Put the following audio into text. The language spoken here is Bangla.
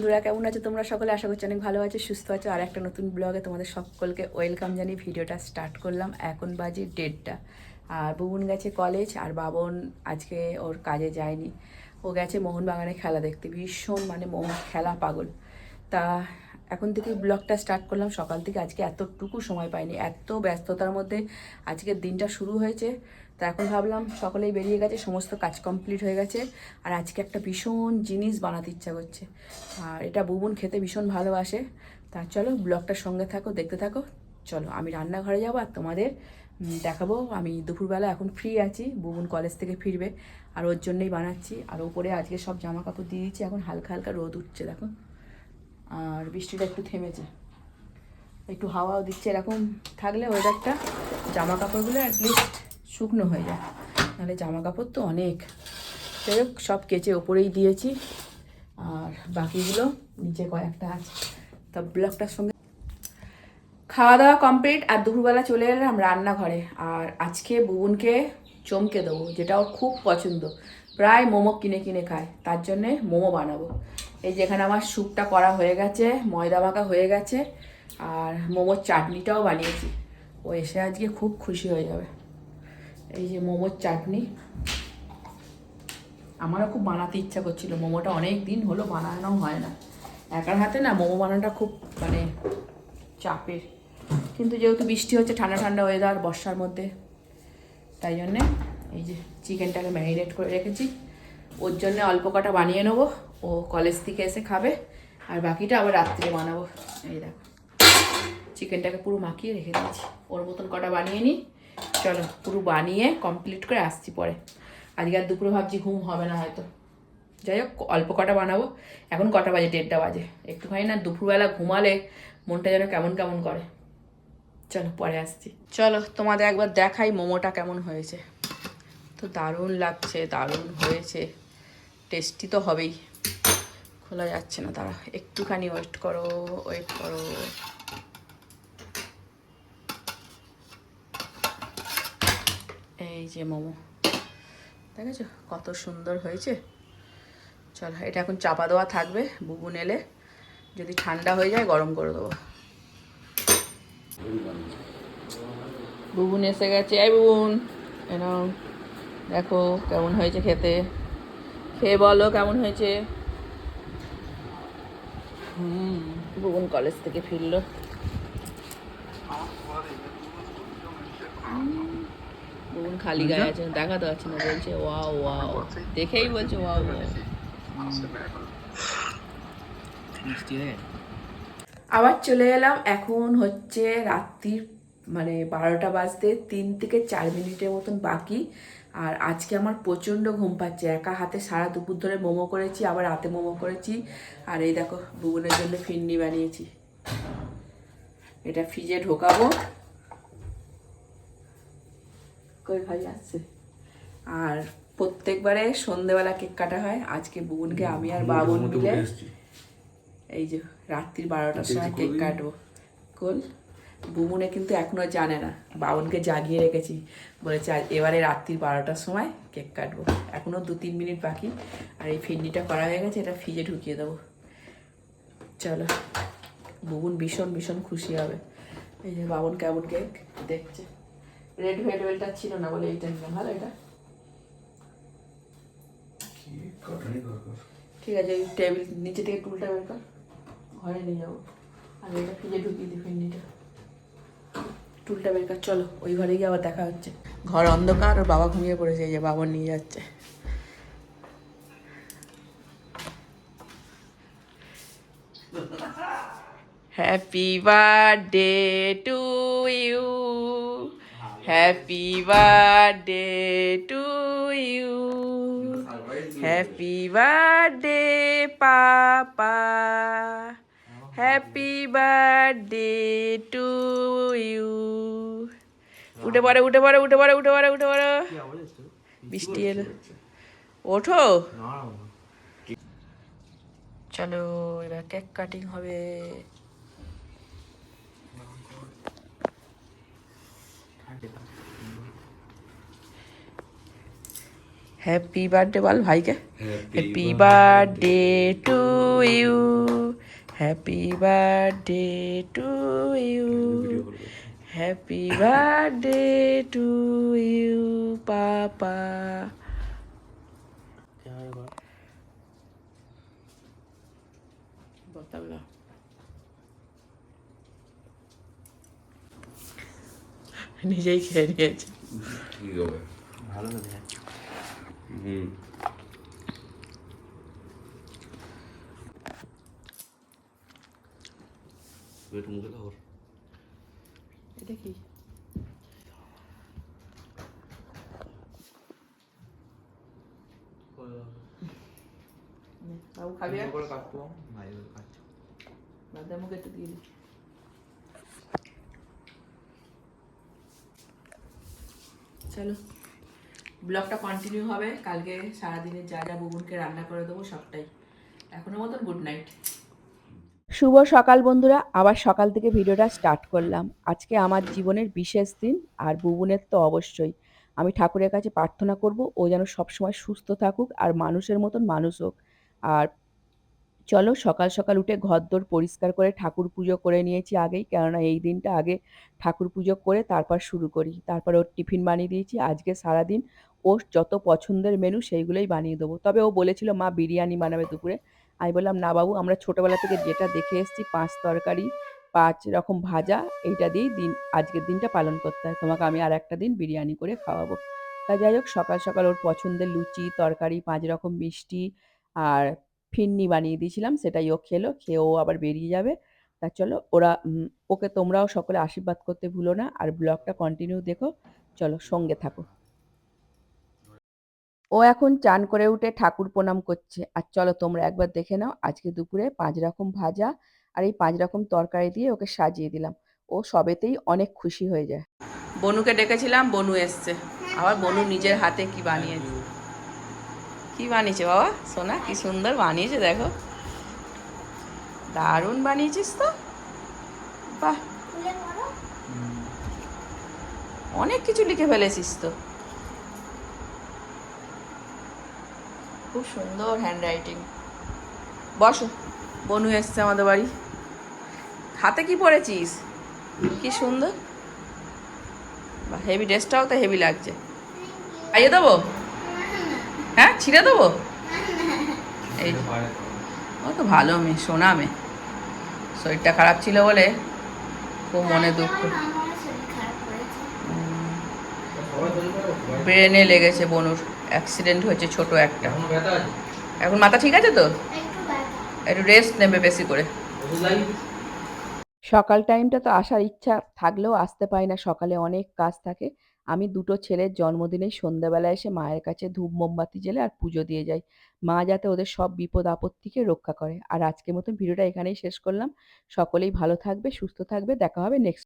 বন্ধুরা, কেমন আছো তোমরা সকলে? আশা করছি অনেক ভালো আছো, সুস্থ আছো। আর একটা নতুন ব্লগে তোমাদের সকলকে ওয়েলকাম জানিয়ে ভিডিওটা স্টার্ট করলাম। এখন বাজে ডেটটা আর বুবুন গেছে কলেজ, আর বাবন আজকে ওর কাজে যায়নি। ও গেছে মোহনবাগানে খেলা দেখতে। ভীষণ মানে মোহন খেলা পাগল। তা এখন থেকে ব্লগটা স্টার্ট করলাম। সকাল থেকে আজকে এতটুকু সময় পাইনি। এত ব্যস্ততার মধ্যে আজকের দিনটা শুরু হয়েছে। তা এখন ভাবলাম সকলেই বেরিয়ে গেছে, সমস্ত কাজ কমপ্লিট হয়ে গেছে। আর আজকে একটা ভীষণ জিনিস বানাতে ইচ্ছা করছে। আর এটা বুবুন খেতে ভীষণ ভালোবাসে। তা চলো ব্লগটার সঙ্গে থাকো, দেখতে থাকো। চলো আমি রান্নাঘরে যাব আর তোমাদের দেখাবো। আমি দুপুরবেলা এখন ফ্রি আছি, বুবুন কলেজ থেকে ফিরবে। আর ওর জন্যই বানাচ্ছি। আর ওপরে আজকে সব জামা কাপড় দিয়ে দিচ্ছি। এখন হালকা হালকা রোদ উঠছে, দেখো। আর বৃষ্টিটা একটু থেমেছে। একটু হাওয়াও দিচ্ছে, এরকম থাকলে ওয়েদারটা জামা কাপড়গুলো অ্যাটলিস্ট শুকনো হয়ে যায়। নাহলে জামা কাপড় তো অনেক। যাই হোক, সব কেচে ওপরেই দিয়েছি। আর বাকিগুলো নিচে কয়েকটা আছে। তা ব্লকটার সঙ্গে খাওয়া দাওয়া কমপ্লিট, আর দুপুরবেলা চলে এলাম রান্নাঘরে। আর আজকে বুবুনকে চমকে দেবো যেটা ওর খুব পছন্দ। প্রায় মোমো কিনে কিনে খায়, তার জন্যে মোমো বানাবো। এই যেখানে আমার স্যুপটা করা হয়ে গেছে, ময়দা মাখা হয়ে গেছে, আর মোমোর চাটনিটাও বানিয়েছি। ও এসে আজকে খুব খুশি হয়ে যাবে। এই যে মোমোর চাটনি। আমারও খুব বানাতে ইচ্ছা করছিল। মোমোটা অনেক দিন হলো বানানো হয় না। একার হাতে না মোমো বানানোটা খুব মানে চাপের। কিন্তু যেহেতু বৃষ্টি হচ্ছে, ঠান্ডা ঠান্ডা ওয়েদার বর্ষার মধ্যে, তাই জন্যে এই যে চিকেনটাকে ম্যারিনেট করে রেখেছি। ওর জন্য অল্প কটা বানিয়ে নেব। ও কলেজ থেকে এসে খাবে। আর বাকিটা আবার রাত্রে বানাবো। এই দেখো চিকেনটাকে পুরো মাখিয়ে রেখে দিয়েছি। ওর মতন কটা বানিয়ে নিই। চলো, পুরো বানিয়ে কমপ্লিট করে আসছি পরে। আজকে আর দুপুরে ভাবছি ঘুম হবে না হয়তো। যাই হোক, অল্প কটা বানাবো। এখন কটা বাজে? দেড়টা বাজে। একটুখানি না দুপুরবেলা ঘুমালে মনটা যেন কেমন কেমন করে। চলো, পরে আসছি। চলো, তোমাদের একবার দেখাই মোমোটা কেমন হয়েছে। তো দারুণ লাগছে, দারুণ হয়েছে। টেস্টি তো হবেই। খোলা যাচ্ছে না তারা। একটুখানি ওয়েট করো ওয়েট করো। এই যে মোমো। দেখেছ? কত সুন্দর হয়েছে। চলো এটা এখন চাপা দেওয়া থাকবে বুবুন এলে যদি ঠান্ডা হয়ে যায় গরম করে দেবো। বুবুন এসে গেছে। এই বুবুন এনাও দেখো কেমন হয়েছে খেতে। খেয়ে বলো কেমন হয়েছে। হুম। বুবুন কলেজ থেকে ফিরলো বুবুন খালি গায়ে আছে দেখা তো যাচ্ছে না বলছে ওয়াও ওয়াও। দেখেই বলছে ওয়াও ওয়াও। আবার চলে এলাম এখন হচ্ছে রাত্রির মানে বারোটা বাজতে তিন থেকে চার মিনিটের মতন বাকি। আর আজকে আমার প্রচণ্ড ঘুম পাচ্ছে একা হাতে সারা দুপুর ধরে মোমো করেছি আবার রাতে মোমো করেছি। আর এই দেখো বুবুনের জন্য ফিন্নি বানিয়েছি। এটা ফ্রিজে ঢোকাবো। কই ভাই আসছে। আর প্রত্যেকবারে সন্ধেবেলা কেক কাটা হয়। আজকে বুবুনকে আমি আর বাবুন মিলে এই যে রাত্রির বারোটার সময় কেক কাটবো। কোল বুমুনে কিন্তু এখনও জানে না। বাবনকে জাগিয়ে রেখেছি। বলেছে আজ এবারে রাত্রির বারোটার সময় কেক কাটবো। এখনও দু তিন মিনিট বাকি। আর এই ফিন্ডিটা করা হয়ে গেছে এটা ফ্রিজে ঢুকিয়ে দেবো। চলো। বুবুন ভীষণ ভীষণ খুশি হবে। এই যে বাবন কেমন কেক দেখছে। রেড ভেলভেলটা ছিল না বলে এইটা নিলাম। ভালো এটা? ঠিক আছে ওই টেবিল নিচে থেকে টুলটা বের কর। ঘরে নিয়ে যাব। আর এটা ফ্রিজে ঢুকিয়ে দিই ফিন্ডিটা টুলটা বের কর চলো ওই ঘরে গিয়ে আবার দেখা হচ্ছে। ঘর অন্ধকার আর বাবা ঘুমিয়ে পড়েছে এই যে বাবা নিয়ে যাচ্ছে। Happy birthday to you happy birthday to you happy birthday papa happy birthday to you উঠে পড়ে উঠে পড়ে উঠে পড়ে উঠে পড়ে উঠে পড়ে। বৃষ্টি এলো। ওঠো। চলো এবার কেক কাটিং হবে। হ্যাপি বার্থডে বল ভাইকে happy birthday to you happy birthday to you happy birthday to you papa বলতাম না নিজেই খেয়ে নিয়েছে। ঠিক হবে? ভালো লাগে হুম। এটা কি? খাবি কাটবো ভাই কাটছো। দাদা মুখে একটু দিয়ে দিই চলো। ব্লগটা কন্টিনিউ হবে। কালকে সারাদিনের যা যা বুবুনকে রান্না করে দেবো সবটাই। এখনও মতন গুড নাইট শুভ সকাল বন্ধুরা। আবার সকাল থেকে ভিডিওটা স্টার্ট করলাম। আজকে আমার জীবনের বিশেষ দিন আর বুবুনের তো অবশ্যই। আমি ঠাকুরের কাছে প্রার্থনা করব, ও যেন সবসময় সুস্থ থাকুক আর মানুষের মতন মানুষ হোক। আর চলো সকাল সকাল উঠে ঘরদোর পরিষ্কার করে ঠাকুর পুজো করে নিয়েছি আগেই। কেননা এই দিনটা আগে ঠাকুর পুজো করে তারপর শুরু করি। তারপর ওর টিফিন বানিয়ে দিয়েছি। আজকে সারাদিন ও যত পছন্দের মেনু সেইগুলোই বানিয়ে দেবো। তবে ও বলেছিল, মা, বিরিয়ানি বানাবে দুপুরে। আমি বললাম, না বাবু, আমরা ছোটোবেলা থেকে যেটা দেখে এসেছি, পাঁচ তরকারি, পাঁচ রকম ভাজা, এইটা দিয়েই দিন, আজকের দিনটা পালন করতে হয়। তোমাকে আমি আর একটা দিন বিরিয়ানি করে খাওয়াবো। তা যাই হোক, সকাল সকাল ওর পছন্দের লুচি, তরকারি, পাঁচ রকম মিষ্টি, আর ফিন্নি বানিয়ে দিয়েছিলাম, সেটাই ও খেলো খেয়ে ও আবার বেরিয়ে যাবে। তা চলো, ওরা ওকে তোমরাও সকলে আশীর্বাদ করতে ভুলো না, আর ব্লগটা কন্টিনিউ দেখো। চলো, সঙ্গে থাকো। ও এখন চান করে উঠে ঠাকুর প্রণাম করছে। আর চলো, তোমরা একবার দেখে নাও, আজকে দুপুরে পাঁচ রকম ভাজা আর এই পাঁচ রকম তরকারি দিয়ে ওকে সাজিয়ে দিলাম। ও সবেতেই অনেক খুশি হয়ে যায়। বনুকে ডেকেছিলাম, বনু এসছে। আবার বনু নিজের হাতে কি বানিয়েছে। কি বানিয়েছে বাবা? সোনা, কি সুন্দর বানিয়েছে, দেখো। দারুণ বানিয়েছিস তো। বাহ। অনেক কিছু লিখে ফেলেছিস তো। খুব সুন্দর হ্যান্ড রাইটিং বসো, বনু এসছে আমাদের বাড়ি। হাতে কি পরেছিস কি সুন্দর। হেভি ড্রেসটাও তো হেভি লাগছে। আইয়ে দেবো? হ্যাঁ ছিঁড়ে দেবো? এই ও তো ভালো মেয়ে সোনা মেয়ে। শরীরটা খারাপ ছিল বলে খুব মনে দুঃখ। ব্রেনে লেগেছে বনুর অ্যাক্সিডেন্ট হয়েছে ছোট একটা। এখনও মাথা ঠিক আছে তো? একটু রেস্ট নেবে বেশি করে। সকাল টাইমটা তো আসার ইচ্ছা থাকলেও আসতে পারি না সকালে অনেক কাজ থাকে। আমি দুটো ছেলের জন্মদিনে সন্ধ্যাবেলা এসে মায়ের কাছে ধূপ মোমবাতি জেলে আর পুজো দিয়ে যাই। মা যাতে ওদের সব বিপদ আপত্তিকে রক্ষা করে। আর আজকের মতন ভিডিওটা এখানেই শেষ করলাম। সকলেই ভালো থাকবে, সুস্থ থাকবে। দেখা হবে নেক্সট